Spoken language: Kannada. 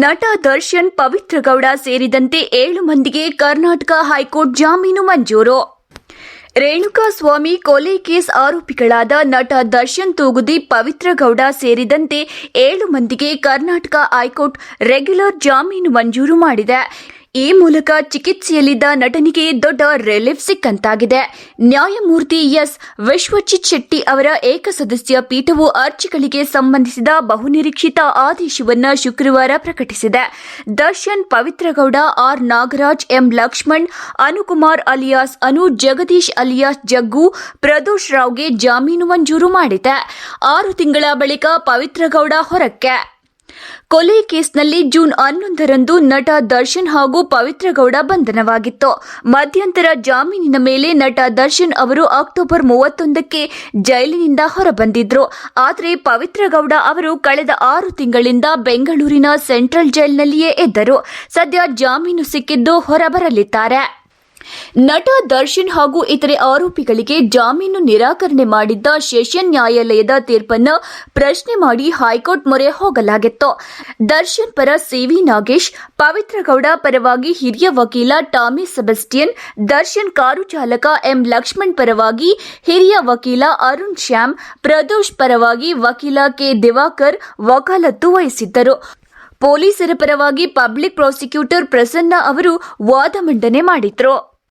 ನಟ ದರ್ಶನ್ ಪವಿತ್ರಗೌಡ ಸೇರಿದಂತೆ ಏಳು ಮಂದಿಗೆ ಕರ್ನಾಟಕ ಹೈಕೋರ್ಟ್ ಜಾಮೀನು ಮಂಜೂರು. ರೇಣುಕಾಸ್ವಾಮಿ ಕೊಲೆ ಕೇಸ್ ಆರೋಪಿಗಳಾದ ನಟ ದರ್ಶನ್ ತೂಗುದಿ ಪವಿತ್ರಗೌಡ ಸೇರಿದಂತೆ ಏಳು ಮಂದಿಗೆ ಕರ್ನಾಟಕ ಹೈಕೋರ್ಟ್ ರೆಗ್ಯುಲರ್ ಜಾಮೀನು ಮಂಜೂರು ಮಾಡಿದೆ. ಈ ಮೂಲಕ ಚಿಕಿತ್ಸೆಯಲ್ಲಿದ್ದ ನಟನಿಗೆ ದೊಡ್ಡ ರಿಲೀಫ್ ಸಿಕ್ಕಂತಾಗಿದೆ. ನ್ಯಾಯಮೂರ್ತಿ ಎಸ್. ವಿಶ್ವಜಿತ್ ಶೆಟ್ಟಿ ಅವರ ಏಕಸದಸ್ಯ ಪೀಠವು ಅರ್ಜಿಗಳಿಗೆ ಸಂಬಂಧಿಸಿದ ಬಹುನಿರೀಕ್ಷಿತ ಆದೇಶವನ್ನು ಶುಕ್ರವಾರ ಪ್ರಕಟಿಸಿದೆ. Darshan, Pavithra Gowda, R. Nagaraj, M. Lakshman, Anukumar alias, Anu Jagadish alias, Jaggu, Pradosh ರಾವ್ಗೆ ಜಾಮೀನು ಮಂಜೂರು ಮಾಡಿದೆ. ಆರು ತಿಂಗಳ ಬಳಿಕ ಪವಿತ್ರಗೌಡ ಹೊರಕ್ಕೆ. ಕೊಲೆ ಕೇಸ್ನಲ್ಲಿ ಜೂನ್ ಹನ್ನೊಂದರಂದು ನಟ ದರ್ಶನ್ ಹಾಗೂ ಪವಿತ್ರಗೌಡ ಬಂಧನವಾಗಿತ್ತು. ಮಧ್ಯಂತರ ಜಾಮೀನಿನ ಮೇಲೆ ನಟ ದರ್ಶನ್ ಅವರು ಅಕ್ಟೋಬರ್ ಮೂವತ್ತೊಂದಕ್ಕೆ ಜೈಲಿನಿಂದ ಹೊರಬಂದಿದ್ರು. ಆದರೆ ಪವಿತ್ರಗೌಡ ಅವರು ಕಳೆದ ಆರು ತಿಂಗಳಿಂದ ಬೆಂಗಳೂರಿನ ಸೆಂಟ್ರಲ್ ಜೈಲ್ನಲ್ಲಿಯೇ ಇದ್ದರು. ಸದ್ಯ ಜಾಮೀನು ಸಿಕ್ಕಿದ್ದು ಹೊರಬರಲಿದ್ದಾರೆ. ನಟ ದರ್ಶನ್ ಹಾಗೂ ಇತರೆ ಆರೋಪಿಗಳಿಗೆ ಜಾಮೀನು ನಿರಾಕರಣೆ ಮಾಡಿದ್ದ ಸೆಷನ್ ನ್ಯಾಯಾಲಯದ ತೀರ್ಪನ್ನು ಪ್ರಶ್ನೆ ಮಾಡಿ ಹೈಕೋರ್ಟ್ ಮೊರೆ ಹೋಗಲಾಗಿತ್ತು. ದರ್ಶನ್ ಪರ ಸಿವಿ ನಾಗೇಶ್ ಪವಿತ್ರಗೌಡ ಪರವಾಗಿ ಹಿರಿಯ ವಕೀಲ ಟಾಮಿ ಸೆಬೆಸ್ಟಿಯನ್, ದರ್ಶನ್ ಕಾರು ಚಾಲಕ ಎಂ ಲಕ್ಷ್ಮಣ್ ಪರವಾಗಿ ಹಿರಿಯ ವಕೀಲ ಅರುಣ್ ಶ್ಯಾಮ್, ಪ್ರದೋಷ್ ಪರವಾಗಿ ವಕೀಲ ಕೆ ದಿವಾಕರ್ ವಕಾಲತ್ತು ವಹಿಸಿದ್ದರು. ಪೊಲೀಸರ ಪರವಾಗಿ ಪಬ್ಲಿಕ್ ಪ್ರಾಸಿಕ್ಯೂಟರ್ ಪ್ರಸನ್ನ ಅವರು ವಾದ ಮಂಡನೆ ಮಾಡಿದ್ರು.